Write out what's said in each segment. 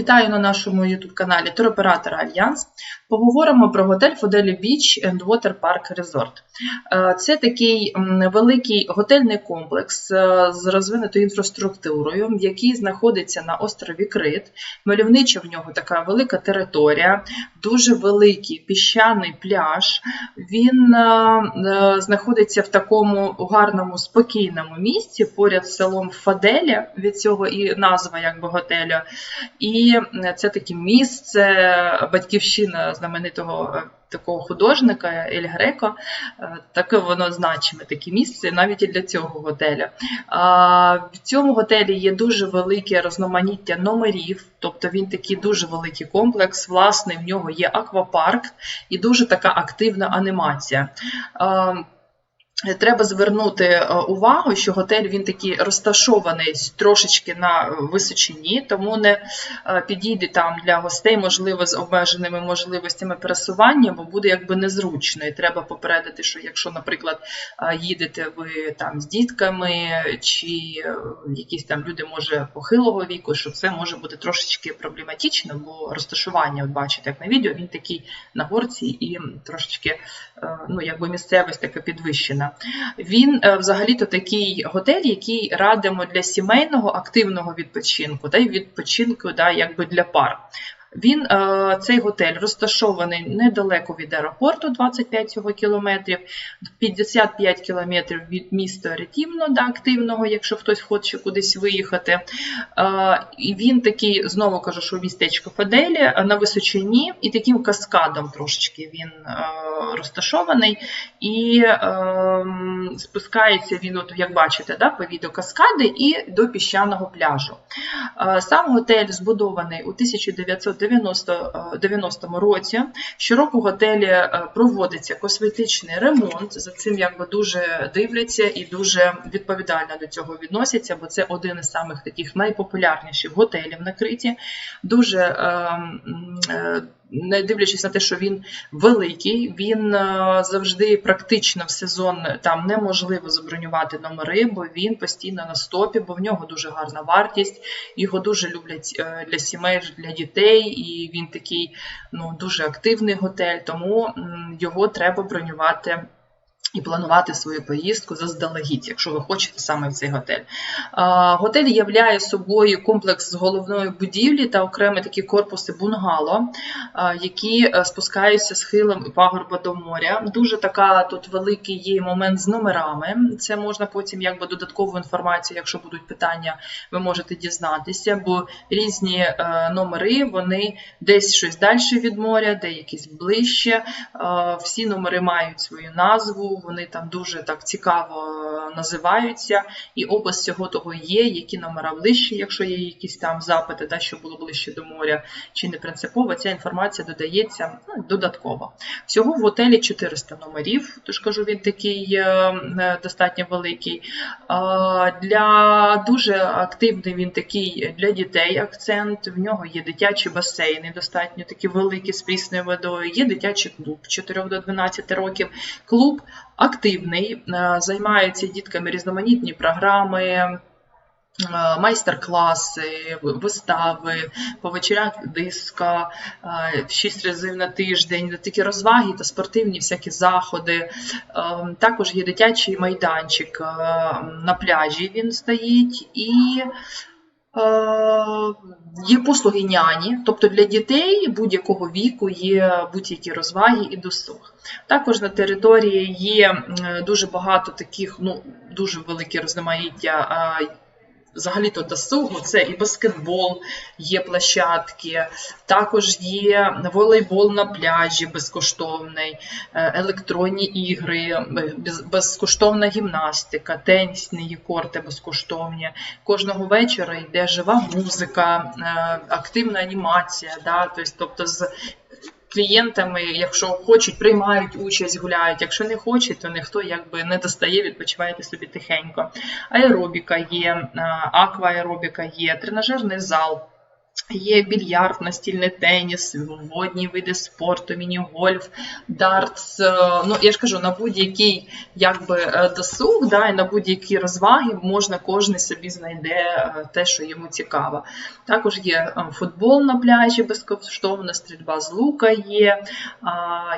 Вітаю на нашому youtube каналі туроператора Альянс. Поговоримо про готель Фоделі Beach and Water Park Resort. Це такий великий готельний комплекс е, з розвинутою інфраструктурою, який знаходиться на острові Крит. Мальовнича в нього така велика територія, дуже великий піщаний пляж. Він е, е, знаходиться в такому гарному спокійному місці поряд з селом Фаделя, від цього і назва якби готеля. І це таке місце, батьківщина знаменитого е, такого художника Ель Греко. Е, Таке воно значиме таке місце навіть і для цього готеля. В цьому готелі є дуже велике розноманіття номерів, тобто він такий дуже великий комплекс. Власне, в нього є аквапарк і дуже така активна анімація. Треба звернути е, увагу, що готель він такий розташований трошечки на височині, тому не е, підійде там для гостей, можливо, з обмеженими можливостями пересування, бо буде якби незручно. І треба попередити, що якщо, наприклад, е, їдете ви там з дітками чи якісь там люди, може, похилого віку, що це може бути трошечки проблематично, бо розташування, от бачите, як на відео, він такий на горці і трошечки ну, якби місцевість така підвищена. Він е, взагалі-то такий готель, який радимо для сімейного активного відпочинку, та й відпочинку да, якби для пар. Він, е, цей готель розташований недалеко від аеропорту, 25 цього кілометрів, 55 кілометрів від міста Ретівно, да, активного, якщо хтось хоче кудись виїхати. Е, І він такий, знову кажу, що містечко Фаделі е, на височині і таким каскадом трошечки він розташований. І е, спускається він, от, як бачите, да, по відео каскади і до піщаного пляжу. Сам готель збудований у 1990 90 році. Щороку в готелі е, проводиться косметичний ремонт. За цим якби дуже дивляться і дуже відповідально до цього відносяться, бо це один із самих таких найпопулярніших готелів на Криті. Дуже е, е, не дивлячись на те, що він великий, він е, завжди практично в сезон там неможливо забронювати номери, бо він постійно на стопі, бо в нього дуже гарна вартість. Його дуже люблять е, для сімей, для дітей, і він такий ну, дуже активний готель, тому його треба бронювати. І планувати свою поїздку заздалегідь, якщо ви хочете саме в цей готель. Готель являє собою комплекс з головної будівлі та окремі такі корпуси бунгало, які е, спускаються схилом і пагорба до моря. Дуже така тут великий є момент з номерами. Це можна потім, якби додаткову інформацію, якщо будуть питання, ви можете дізнатися, бо різні е, номери вони десь щось далі від моря, де якісь ближче. Всі номери мають свою назву вони там дуже так цікаво називаються, і опис цього того є, які номера ближче, якщо є якісь там запити, да, що було ближче до моря, чи не принципово, ця інформація додається ну, додатково. Всього в готелі 400 номерів, тож кажу, він такий е, е, достатньо великий. Для дуже активний він такий для дітей акцент. В нього є дитячі басейни, достатньо такі великі з прісною водою. Є дитячий клуб 4 до 12 років. Клуб активний, е, займаються дітками різноманітні програми. е, Майстер-класи, вистави, по вечорах диска, 6 разів на тиждень, такі розваги та спортивні всякі заходи. Е, Також є дитячий майданчик е, на пляжі він стоїть, і е, є послуги няні, тобто для дітей будь-якого віку є будь-які розваги і досуг. Також на території є дуже багато таких, ну дуже велике різноманіття. Взагалі-то досугу це і баскетбол, є площадки, також є волейбол на пляжі безкоштовний, е, електронні ігри, е, безкоштовна гімнастика, тенісні корти безкоштовні. Кожного вечора йде жива музика, е, активна анімація. Да? Тобто з клієнтами, якщо хочуть, приймають участь, гуляють. Якщо не хочуть, то ніхто якби не достає, відпочиваєте собі тихенько. Аеробіка є, акваеробіка є, тренажерний зал. Є більярд, настільний теніс, водні види спорту, міні-гольф, дартс. е, Ну, я ж кажу, на будь-який якби, е, досуг, да, і на будь-які розваги можна кожен собі знайде е, те, що йому цікаво. Також є футбол на пляжі безкоштовно, стрільба з лука є.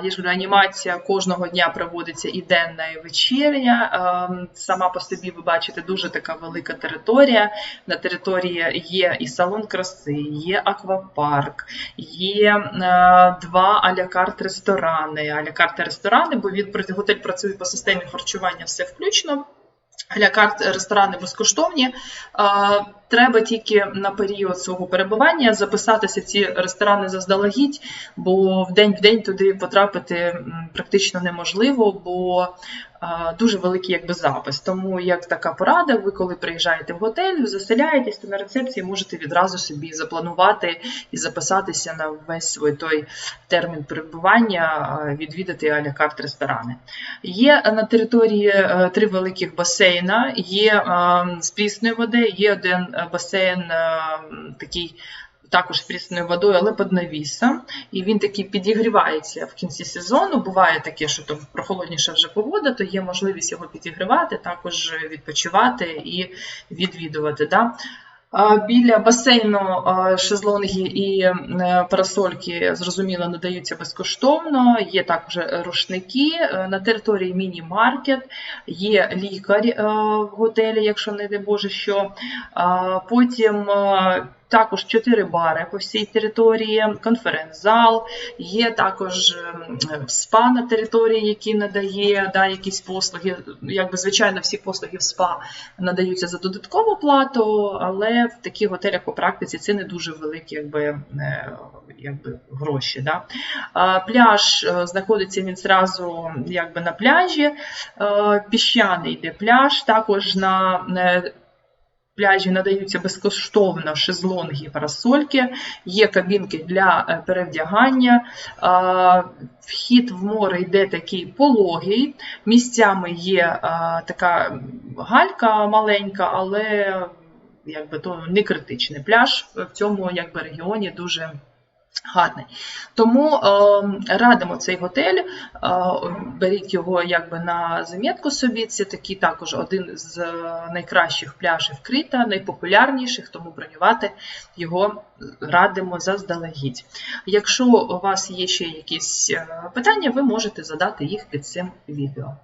Є ж анімація кожного дня проводиться і денна, і вечірня. Ем, Сама по собі ви бачите дуже така велика територія. На території є і салон краси, є аквапарк, є е, два аля-карт ресторани. Аля-карт ресторани, бо він готель працює по системі харчування все включно. Аля-карт ресторани безкоштовні. Треба тільки на період свого перебування записатися в ці ресторани заздалегідь, бо в день в день туди потрапити практично неможливо, бо дуже великий якби запис. Тому як така порада, ви коли приїжджаєте в готель, заселяєтесь, то на рецепції можете відразу собі запланувати і записатися на весь свій той термін перебування, відвідати аля-карт ресторани. Є на території е, три великих басейна, є з прісною води, є один е, басейн е, такий. Також прісною водою, але під навісом. І він такий підігрівається в кінці сезону. Буває таке, що там прохолодніша вже погода, то є можливість його підігрівати, також відпочивати і відвідувати. Да? Біля басейну шезлонги і е, парасольки, зрозуміло, надаються безкоштовно. Є також рушники Е, на території міні-маркет, є лікар е, в готелі, якщо не дай Боже що. Потім е, також чотири бари по всій території, конференц-зал, є також ем, спа на території, який надає да, якісь послуги. Якби звичайно, всі послуги в спа надаються за додаткову плату, але в таких готелях по практиці це не дуже великі якби, е, якби, гроші. Да. Пляж е, знаходиться він зразу якби на пляжі, е, піщаний йде пляж, також на пляжі надаються безкоштовно шезлонги і парасольки, є кабінки для е, перевдягання. Вхід в море йде такий пологий, місцями є така галька маленька, але якби то не критичний пляж в цьому якби регіоні дуже. Гарний. Тому е, радимо цей готель, е, беріть його якби на замітку собі. Це такий також один з найкращих пляжів Крита, найпопулярніших, тому бронювати його радимо заздалегідь. Якщо у вас є ще якісь е, питання, ви можете задати їх під цим відео.